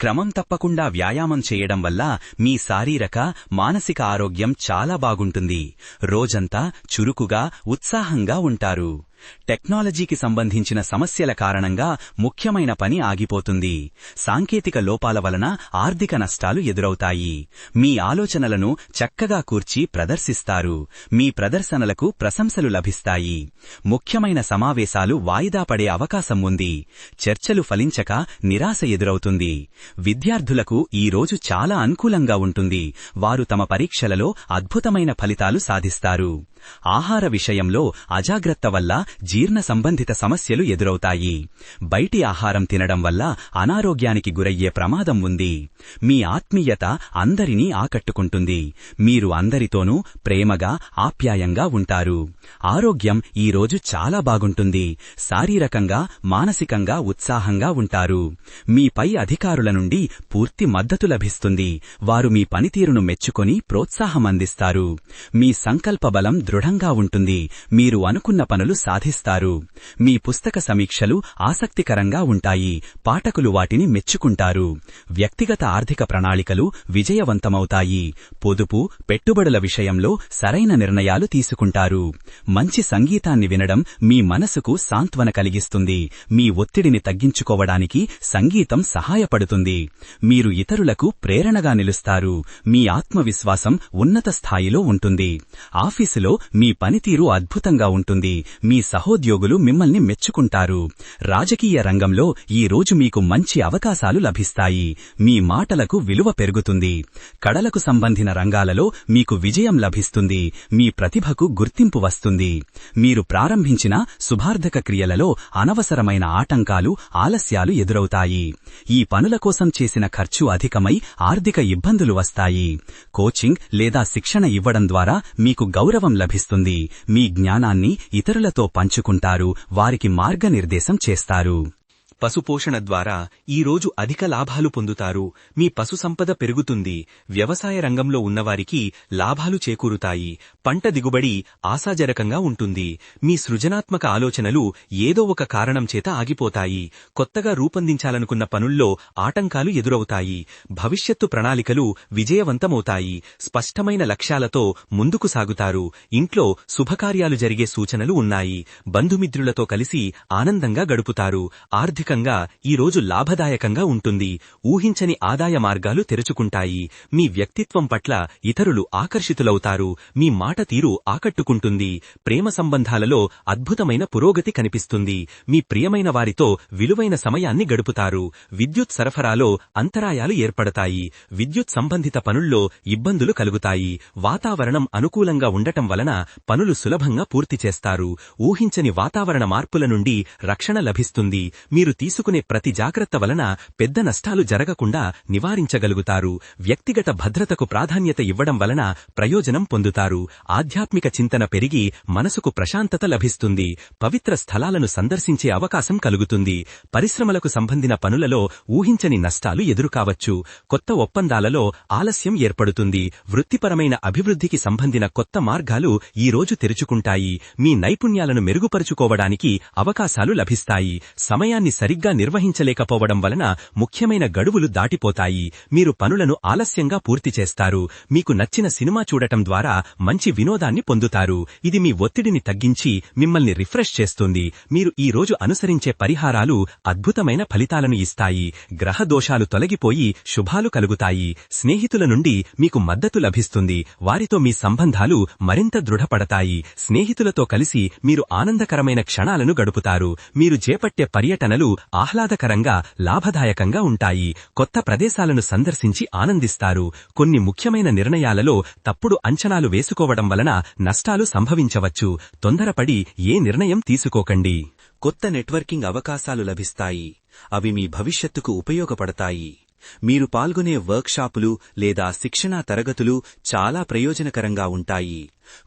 క్రమం తప్పకుండా వ్యాయామం చేయడం వల్ల మీ శారీరక మానసిక ఆరోగ్యం చాలా బాగుంటుంది. రోజంతా చురుకుగా ఉత్సాహంగా ఉంటారు. టెక్నాలజీకి సంబంధించిన సమస్యల కారణంగా ముఖ్యమైన పని ఆగిపోతుంది. సాంకేతిక లోపాల వలన ఆర్థిక నష్టాలు ఎదురవుతాయి. మీ ఆలోచనలను చక్కగా కూర్చి ప్రదర్శిస్తారు. మీ ప్రదర్శనలకు ప్రశంసలు లభిస్తాయి. ముఖ్యమైన సమావేశాలు వాయిదా పడే అవకాశం ఉంది. చర్చలు ఫలించక నిరాశ ఎదురవుతుంది. విద్యార్థులకు ఈ రోజు చాలా అనుకూలంగా ఉంటుంది. వారు తమ పరీక్షలలో అద్భుతమైన ఫలితాలు సాధిస్తారు. ఆహార విషయంలో అజాగ్రత్త వల్ల జీర్ణ సంబంధిత సమస్యలు ఎదురవుతాయి. బయటి ఆహారం తినడం వల్ల అనారోగ్యానికి గురయ్యే ప్రమాదం ఉంది. మీ ఆత్మీయత అందరినీ ఆకట్టుకుంటుంది. మీరు అందరితోనూ ప్రేమగా ఆప్యాయంగా ఉంటారు. ఆరోగ్యం ఈ రోజు చాలా బాగుంటుంది. శారీరకంగా మానసికంగా ఉత్సాహంగా ఉంటారు. మీ పై అధికారుల నుండి పూర్తి మద్దతు లభిస్తుంది. వారు మీ పనితీరును మెచ్చుకొని ప్రోత్సాహం అందిస్తారు. మీ సంకల్ప బలం దృఢంగా ఉంటుంది. మీరు అనుకున్న పనులు సాధిస్తారు. మీ పుస్తక సమీక్షలు ఆసక్తికరంగా ఉంటాయి. పాఠకులు వాటిని మెచ్చుకుంటారు. వ్యక్తిగత ఆర్థిక ప్రణాళికలు విజయవంతమవుతాయి. పొదుపు పెట్టుబడుల విషయంలో సరైన నిర్ణయాలు తీసుకుంటారు. మంచి సంగీతాన్ని వినడం మీ మనసుకు సాంత్వన కలిగిస్తుంది. మీ ఒత్తిడిని తగ్గించుకోవడానికి సంగీతం సహాయపడుతుంది. మీరు ఇతరులకు ప్రేరణగా నిలుస్తారు. మీ ఆత్మవిశ్వాసం ఉన్నత స్థాయిలో ఉంటుంది. ఆఫీసులో మీ పనితీరు అద్భుతంగా ఉంటుంది. మీ సహోద్యోగులు మిమ్మల్ని మెచ్చుకుంటారు. రాజకీయ రంగంలో ఈ రోజు మీకు మంచి అవకాశాలు లభిస్తాయి. మీ మాటలకు విలువ పెరుగుతుంది. కడలకు సంబంధిన రంగాలలో మీకు విజయం లభిస్తుంది. మీ ప్రతిభకు గుర్తింపు వస్తుంది. మీరు ప్రారంభించిన శుభార్థక క్రియలలో అనవసరమైన ఆటంకాలు ఆలస్యాలు ఎదురవుతాయి. ఈ పనుల కోసం చేసిన ఖర్చు అధికమై ఆర్థిక ఇబ్బందులు వస్తాయి. కోచింగ్ లేదా శిక్షణ ఇవ్వడం ద్వారా మీకు గౌరవం లభిస్తుంది. లభిస్తుంది. మీ జ్ఞానాన్ని ఇతరులతో పంచుకుంటారు. వారికి మార్గనిర్దేశం చేస్తారు. పశుపోషణ ద్వారా ఈ రోజు అధిక లాభాలు పొందుతారు. మీ పశు సంపద పెరుగుతుంది. వ్యవసాయ రంగంలో ఉన్నవారికి లాభాలు చేకూరుతాయి. పంట దిగుబడి ఆశాజరకంగా ఉంటుంది. మీ సృజనాత్మక ఆలోచనలు ఏదో ఒక కారణం చేత ఆగిపోతాయి. కొత్తగా రూపొందించాలనుకున్న పనుల్లో ఆటంకాలు ఎదురవుతాయి. భవిష్యత్తు ప్రణాళికలు విజయవంతమవుతాయి. స్పష్టమైన లక్ష్యాలతో ముందుకు సాగుతారు. ఇంట్లో శుభకార్యాలు జరిగే సూచనలు ఉన్నాయి. బంధుమిత్రులతో కలిసి ఆనందంగా గడుపుతారు. ఆర్థిక ఆర్థికంగా ఈ రోజు లాభదాయకంగా ఉంటుంది. ఊహించని ఆదాయ మార్గాలు తెరుచుకుంటాయి. మీ వ్యక్తిత్వం పట్ల ఇతరులు ఆకర్షితులవుతారు. మీ మాట తీరు ఆకట్టుకుంటుంది. ప్రేమ సంబంధాలలో అద్భుతమైన పురోగతి కనిపిస్తుంది. మీ ప్రియమైన వారితో విలువైన సమయాన్ని గడుపుతారు. విద్యుత్ సరఫరాలో అంతరాయాలు ఏర్పడతాయి. విద్యుత్ సంబంధిత పనుల్లో ఇబ్బందులు కలుగుతాయి. వాతావరణం అనుకూలంగా ఉండటం వలన పనులు సులభంగా పూర్తి చేస్తారు. ఊహించని వాతావరణ మార్పుల నుండి రక్షణ లభిస్తుంది. మీరు తీసుకునే ప్రతి జాగ్రత్త వలన పెద్ద నష్టాలు జరగకుండా నివారించగలుగుతారు. వ్యక్తిగత భద్రతకు ప్రాధాన్యత ఇవ్వడం వలన ప్రయోజనం పొందుతారు. ఆధ్యాత్మిక చింతన పెరిగి మనసుకు ప్రశాంతత లభిస్తుంది. పవిత్ర స్థలాలను సందర్శించే అవకాశం కలుగుతుంది. పరిశ్రమలకు సంబంధిన పనులలో ఊహించని నష్టాలు ఎదురుకావచ్చు. కొత్త ఒప్పందాలలో ఆలస్యం ఏర్పడుతుంది. వృత్తిపరమైన అభివృద్ధికి సంబంధిన కొత్త మార్గాలు ఈ రోజు తెరుచుకుంటాయి. మీ నైపుణ్యాలను మెరుగుపరుచుకోవడానికి అవకాశాలు లభిస్తాయి. సమయాన్ని సరిగ్గా నిర్వహించలేకపోవడం వలన ముఖ్యమైన గడువులు దాటిపోతాయి. మీరు పనులను ఆలస్యంగా పూర్తి చేస్తారు. మీకు నచ్చిన సినిమా చూడటం ద్వారా మంచి వినోదాన్ని పొందుతారు. ఇది మీ ఒత్తిడిని తగ్గించి మిమ్మల్ని రిఫ్రెష్ చేస్తుంది. మీరు ఈ రోజు అనుసరించే పరిహారాలు అద్భుతమైన ఫలితాలను ఇస్తాయి. గ్రహ దోషాలు తొలగిపోయి శుభాలు కలుగుతాయి. స్నేహితుల నుండి మీకు మద్దతు లభిస్తుంది. వారితో మీ సంబంధాలు మరింత దృఢపడతాయి. స్నేహితులతో కలిసి మీరు ఆనందకరమైన క్షణాలను గడుపుతారు. మీరు చేపట్టే పర్యటనలు ఆహ్లాదకరంగా లాభదాయకంగా ఉంటాయి. కొత్త ప్రదేశాలను సందర్శించి ఆనందిస్తారు. కొన్ని ముఖ్యమైన నిర్ణయాలలో తప్పుడు అంచనాలు వేసుకోవడం వలన నష్టాలు సంభవించవచ్చు. తొందరపడి ఏ నిర్ణయం తీసుకోకండి. కొత్త నెట్వర్కింగ్ అవకాశాలు లభిస్తాయి. అవి మీ భవిష్యత్తుకు ఉపయోగపడతాయి. మీరు పాల్గొనే వర్క్షాపులు లేదా శిక్షణా తరగతులు చాలా ప్రయోజనకరంగా ఉంటాయి.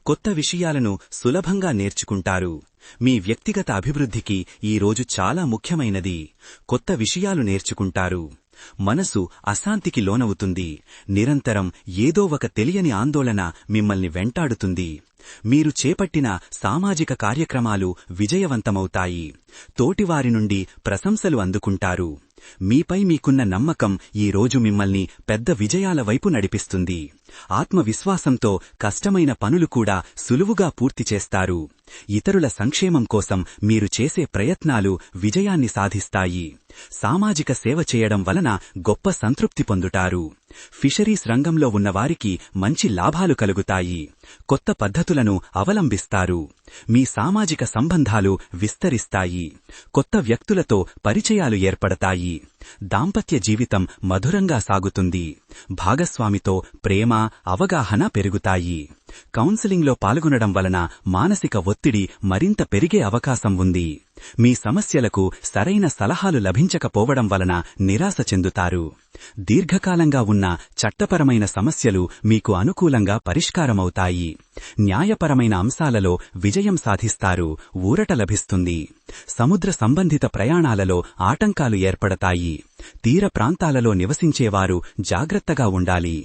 కొత్త విషయాలను సులభంగా నేర్చుకుంటారు. మీ వ్యక్తిగత అభివృద్ధికి ఈ రోజు చాలా ముఖ్యమైనది. కొత్త విషయాలు నేర్చుకుంటారు. మనసు అశాంతికి లోనవుతుంది. నిరంతరం ఏదో ఒక తెలియని ఆందోళన మిమ్మల్ని వెంటాడుతుంది. మీరు చేపట్టిన సామాజిక కార్యక్రమాలు విజయవంతమవుతాయి. తోటివారి నుండి ప్రశంసలు అందుకుంటారు. మీపై మీకున్న నమ్మకం ఈ రోజు మిమ్మల్ని పెద్ద విజయాల వైపు నడిపిస్తుంది. ఆత్మవిశ్వాసంతో కష్టమైన పనులు కూడా సులువుగా పూర్తి చేస్తారు. ఇతరుల సంక్షేమం కోసం మీరు చేసే ప్రయత్నాలు విజయాన్ని సాధిస్తాయి. సామాజిక సేవ చేయడం వలన గొప్ప సంతృప్తి పొందుతారు. ఫిషరీస్ రంగంలో ఉన్నవారికి మంచి లాభాలు కలుగుతాయి. కొత్త పద్ధతులను అవలంబిస్తారు. మీ సామాజిక సంబంధాలు విస్తరిస్తాయి. కొత్త వ్యక్తులతో పరిచయాలు ఏర్పడతాయి. దాంపత్య జీవితం మధురంగా సాగుతుంది. భాగస్వామితో ప్రేమ అవగాహన పెరుగుతాయి. కౌన్సిలింగ్లో పాల్గొనడం వలన మానసిక ఒత్తిడి మరింత పెరిగే అవకాశం ఉంది. మీ సమస్యలకు సరైన సలహాలు లభించకపోవడం వలన నిరాశ చెందుతారు. దీర్ఘకాలంగా ఉన్న చట్టపరమైన సమస్యలు మీకు అనుకూలంగా పరిష్కారమవుతాయి. న్యాయపరమైన అంశాలలో విజయం సాధిస్తారు ఊరట లభిస్తుంది. సముద్ర సంబంధిత ప్రయాణాలలో ఆటంకాలు ఏర్పడతాయి. తీర ప్రాంతాలలో నివసించేవారు జాగ్రత్తగా ఉండాలి.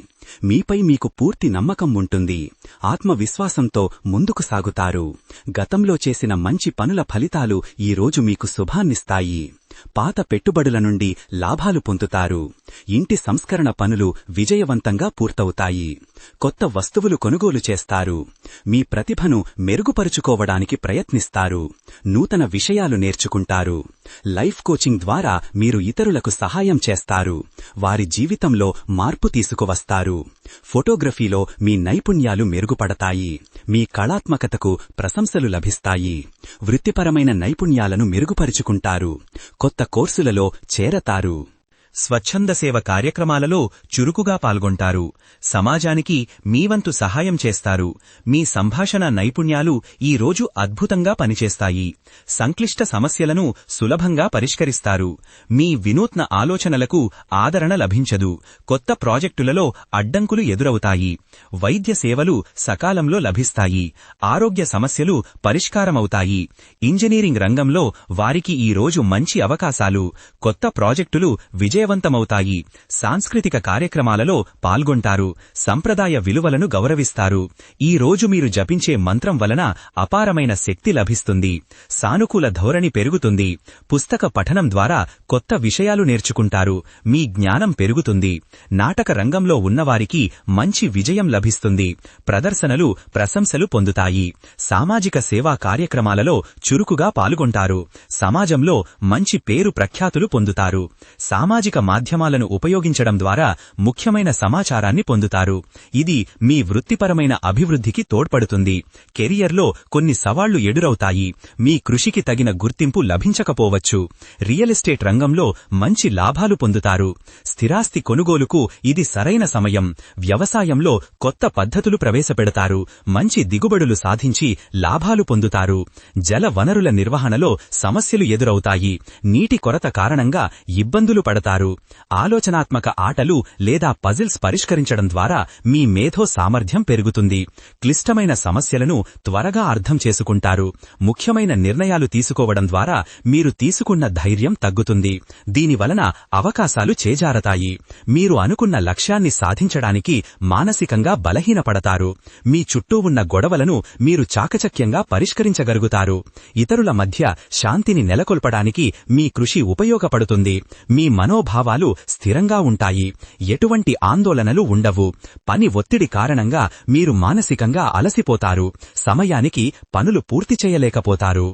మీపై మీకు పూర్తి నమ్మకం ఉంటుంది. ఆత్మవిశ్వాసంతో ముందుకు సాగుతారు. గతంలో చేసిన మంచి పనుల ఫలితాలు ఈ రోజు మీకు శుభాన్నిస్తాయి. పాత పెట్టుబడుల నుండి లాభాలు పొందుతారు. ఇంటి సంస్కరణ పనులు విజయవంతంగా పూర్తవుతాయి. కొత్త వస్తువులు కొనుగోలు చేస్తారు. మీ ప్రతిభను మెరుగుపరుచుకోవడానికి ప్రయత్నిస్తారు. నూతన విషయాలు నేర్చుకుంటారు. లైఫ్ కోచింగ్ ద్వారా మీరు ఇతరులకు సహాయం చేస్తారు. వారి జీవితంలో మార్పు తీసుకువస్తారు. ఫోటోగ్రఫీలో మీ నైపుణ్యాలు మెరుగుపడతాయి. మీ కళాత్మకతకు ప్రశంసలు లభిస్తాయి. వృత్తిపరమైన నైపుణ్యాలను మెరుగుపరుచుకుంటారు. కొత్త కోర్సులలో చేరతారు. స్వచ్ఛంద సేవ కార్యక్రమాలలో చురుకుగా పాల్గొంటారు. సమాజానికి మీ వంతు సహాయం చేస్తారు. మీ సంభాషణ నైపుణ్యాలు ఈ రోజు అద్భుతంగా పనిచేస్తాయి. సంక్లిష్ట సమస్యలను సులభంగా పరిష్కరిస్తారు. మీ వినూత్న ఆలోచనలకు ఆదరణ లభించదు. కొత్త ప్రాజెక్టులలో అడ్డంకులు ఎదురవుతాయి. వైద్య సేవలు సకాలంలో లభిస్తాయి. ఆరోగ్య సమస్యలు పరిష్కారమవుతాయి. ఇంజనీరింగ్ రంగంలో వారికి ఈ రోజు మంచి అవకాశాలు. కొత్త ప్రాజెక్టులు విజయ విజయవంతమవుతాయి. సాంస్కృతిక కార్యక్రమాలలో పాల్గొంటారు. సంప్రదాయ విలువలను గౌరవిస్తారు. ఈ రోజు మీరు జపించే మంత్రం వలన అపారమైన శక్తి లభిస్తుంది. సానుకూల ధోరణి పెరుగుతుంది. పుస్తక పఠనం ద్వారా కొత్త విషయాలు నేర్చుకుంటారు. మీ జ్ఞానం పెరుగుతుంది. నాటక రంగంలో ఉన్నవారికి మంచి విజయం లభిస్తుంది. ప్రదర్శనలు ప్రశంసలు పొందుతాయి. సామాజిక సేవా కార్యక్రమాలలో చురుకుగా పాల్గొంటారు. సమాజంలో మంచి పేరు ప్రఖ్యాతులు పొందుతారు. సామాజిక మాధ్యమాలను ఉపయోగించడం ద్వారా ముఖ్యమైన సమాచారాన్ని పొందుతారు. ఇది మీ వృత్తిపరమైన అభివృద్ధికి తోడ్పడుతుంది. కెరియర్లో కొన్ని సవాళ్ళు ఎదురవుతాయి. మీ కృషికి తగిన గుర్తింపు లభించకపోవచ్చు. రియల్ ఎస్టేట్ రంగంలో మంచి లాభాలు పొందుతారు. స్థిరాస్తి కొనుగోలుకు ఇది సరైన సమయం. వ్యవసాయంలో కొత్త పద్ధతులు ప్రవేశపెడతారు. మంచి దిగుబడులు సాధించి లాభాలు పొందుతారు. జల వనరుల నిర్వహణలో సమస్యలు ఎదురవుతాయి. నీటి కొరత కారణంగా ఇబ్బందులు పడతారు. ఆలోచనాత్మక ఆటలు లేదా పజిల్స్ పరిష్కరించడం ద్వారా మీ మేధో సామర్థ్యం పెరుగుతుంది. క్లిష్టమైన సమస్యలను త్వరగా అర్థం చేసుకుంటారు. ముఖ్యమైన నిర్ణయాలు తీసుకోవడం ద్వారా మీరు తీసుకున్న ధైర్యం తగ్గుతుంది. దీనివలన అవకాశాలు చేజారతాయి. మీరు అనుకున్న లక్ష్యాన్ని సాధించడానికి మానసికంగా బలహీనపడతారు. మీ చుట్టూ ఉన్న గొడవలను మీరు చాకచక్యంగా పరిష్కరించగలుగుతారు. ఇతరుల మధ్య శాంతిని నెలకొల్పడానికి మీ కృషి ఉపయోగపడుతుంది. మీ మనో మనోభావాలు స్థిరంగా ఉంటాయి. ఎటువంటి ఆందోళనలు ఉండవు. పని ఒత్తిడి కారణంగా మీరు మానసికంగా అలసిపోతారు. సమయానికి పనులు పూర్తి చేయలేకపోతారు.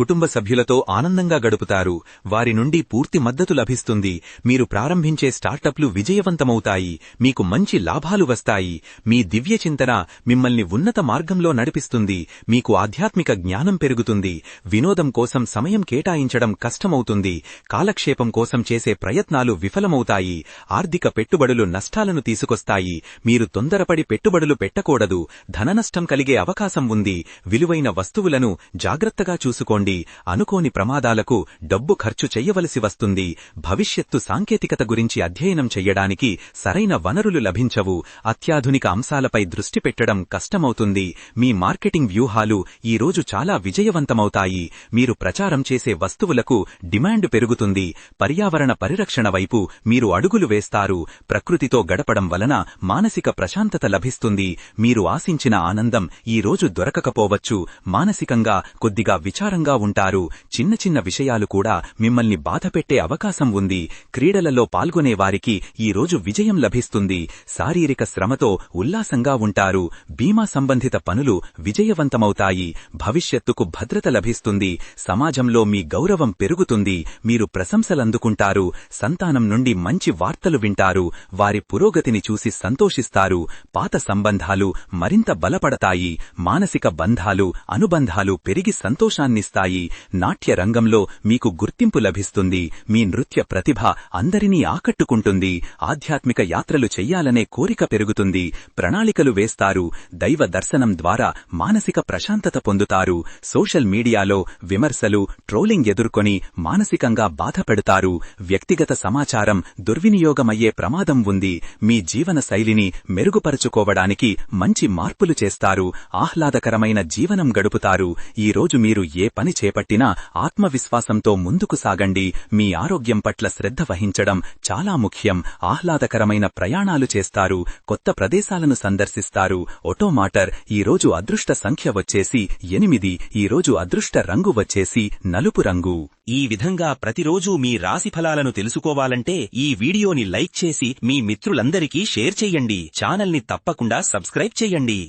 కుటుంబ సభ్యులతో ఆనందంగా గడుపుతారు. వారి నుండి పూర్తి మద్దతు లభిస్తుంది. మీరు ప్రారంభించే స్టార్టప్లు విజయవంతమవుతాయి. మీకు మంచి లాభాలు వస్తాయి. మీ దివ్య చింతన మిమ్మల్ని ఉన్నత మార్గంలో నడిపిస్తుంది. మీకు ఆధ్యాత్మిక జ్ఞానం పెరుగుతుంది. వినోదం కోసం సమయం కేటాయించడం కష్టమవుతుంది. కాలక్షేపం కోసం చేసే ప్రయత్నాలు విఫలమవుతాయి. ఆర్థిక పెట్టుబడులు నష్టాలను తీసుకొస్తాయి. మీరు తొందరపడి పెట్టుబడులు పెట్టకూడదు. ధననష్టం కలిగే అవకాశం ఉంది. విలువైన వస్తువులను జాగ్రత్తగా చూసుకోండి. నుండి అనుకోని ప్రమాదాలకు డబ్బు ఖర్చు చెయ్యవలసి వస్తుంది. భవిష్యత్తు సాంకేతికత గురించి అధ్యయనం చెయ్యడానికి సరైన వనరులు లభించవు. అత్యాధునిక అంశాలపై దృష్టి పెట్టడం కష్టమవుతుంది. మీ మార్కెటింగ్ వ్యూహాలు ఈ రోజు చాలా విజయవంతమవుతాయి. మీరు ప్రచారం చేసే వస్తువులకు డిమాండ్ పెరుగుతుంది. పర్యావరణ పరిరక్షణ వైపు మీరు అడుగులు వేస్తారు. ప్రకృతితో గడపడం వలన మానసిక ప్రశాంతత లభిస్తుంది. మీరు ఆశించిన ఆనందం ఈ రోజు దొరకకపోవచ్చు. మానసికంగా కొద్దిగా విచారంగా ఉంటారు. చిన్న చిన్న విషయాలు కూడా మిమ్మల్ని బాధపెట్టే అవకాశం ఉంది. క్రీడలలో పాల్గొనే వారికి ఈ రోజు విజయం లభిస్తుంది. శారీరక శ్రమతో ఉల్లాసంగా ఉంటారు. బీమా సంబంధిత పనులు విజయవంతమవుతాయి. భవిష్యత్తుకు భద్రత లభిస్తుంది. సమాజంలో మీ గౌరవం పెరుగుతుంది. మీరు ప్రశంసలందుకుంటారు. సంతానం నుండి మంచి వార్తలు వింటారు. వారి పురోగతిని చూసి సంతోషిస్తారు. పాత సంబంధాలు మరింత బలపడతాయి. మానసిక బంధాలు అనుబంధాలు పెరిగి సంతోషాన్నిస్తాయి. నాట్య రంగంలో మీకు గుర్తింపు లభిస్తుంది. మీ నృత్య ప్రతిభ అందరినీ ఆకట్టుకుంటుంది. ఆధ్యాత్మిక యాత్రలు చెయ్యాలనే కోరిక పెరుగుతుంది. ప్రణాళికలు వేస్తారు. దైవ దర్శనం ద్వారా మానసిక ప్రశాంతత పొందుతారు. సోషల్ మీడియాలో విమర్శలు ట్రోలింగ్ ఎదుర్కొని మానసికంగా బాధపెడతారు. వ్యక్తిగత సమాచారం దుర్వినియోగమయ్యే ప్రమాదం ఉంది. మీ జీవన శైలిని మెరుగుపరుచుకోవడానికి మంచి మార్పులు చేస్తారు. ఆహ్లాదకరమైన జీవనం గడుపుతారు. ఈ రోజు మీరు ఏ పని చేపట్టినా ఆత్మవిశ్వాసంతో ముందుకు సాగండి. మీ ఆరోగ్యం పట్ల శ్రద్ధ వహించడం చాలా ముఖ్యం. ఆహ్లాదకరమైన ప్రయాణాలు చేస్తారు. కొత్త ప్రదేశాలను సందర్శిస్తారు. ఒటోమాటర్ ఈ రోజు అదృష్ట సంఖ్య వచ్చేసి ఎనిమిది. ఈ రోజు అదృష్ట రంగు వచ్చేసి నలుపు రంగు. ఈ విధంగా ప్రతిరోజూ మీ రాశి ఫలాలను తెలుసుకోవాలంటే ఈ వీడియోని లైక్ చేసి మీ మిత్రులందరికీ షేర్ చెయ్యండి ఛానల్ని తప్పకుండా సబ్స్క్రైబ్ చేయండి.